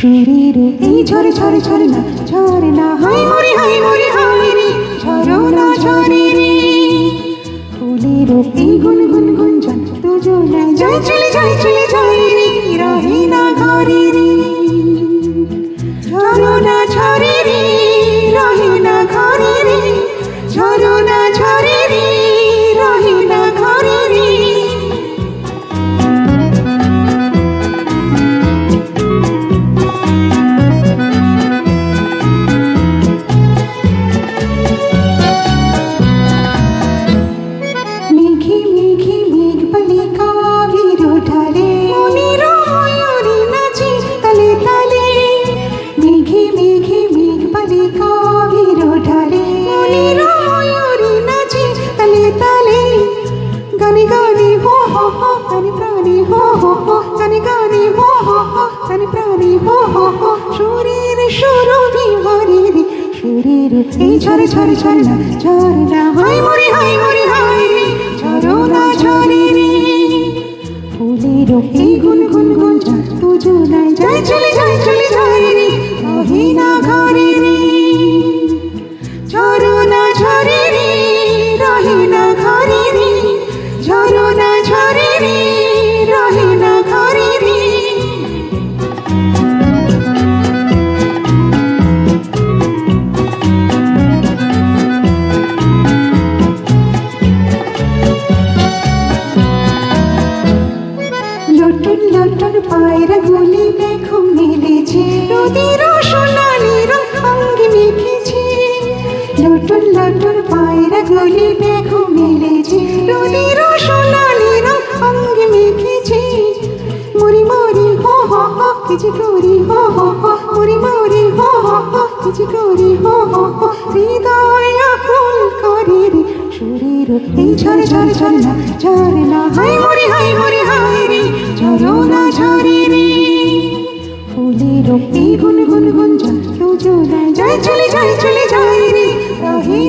ঝরে ঝরে না ঝরে না। হাই মরি হাই মরি হাই রে ঝরো না, ঝরে রে। ফুলের এই গুন গুন গুন জন তুজো না যাই চলে যাই চলে যাই রে। রহে না ঘরে রে। গানে গানে হো হো হো গানে প্রাণে হো হো হো গানে গানে হো হো হো গানে প্রাণে হো হো হো, সুরের সুরভি হরে রে সুরের এই ঝরে ঝরে ঝরে না ঝরে না হাই মরি হাই মরি হাই ঝরো না ঝরে রে। ফুলের এই গুন গুন গুন তুজো না যাই চলে যাই চলে যাই রে, রহে না ঘরে। লটন লটন পায়রা গুলি মেঘ মেলেছে নদীর সোনালি রং অঙ্গে মেখেছে। লটন লটন পায়রা গুলি মেঘ মেলেছে নদীর কিছু করি হো হৃদয় আকুল করি রে। শরীর এই ঝরে ঝরে ঝরে না ঝরে না। হাই মরি হাই মরি হাই রে, ঝরো না, ঝরে রে। ফুলের এই গুন গুন গুন যা তুজো না যাই চলে যাই চলে যাই রে। রহে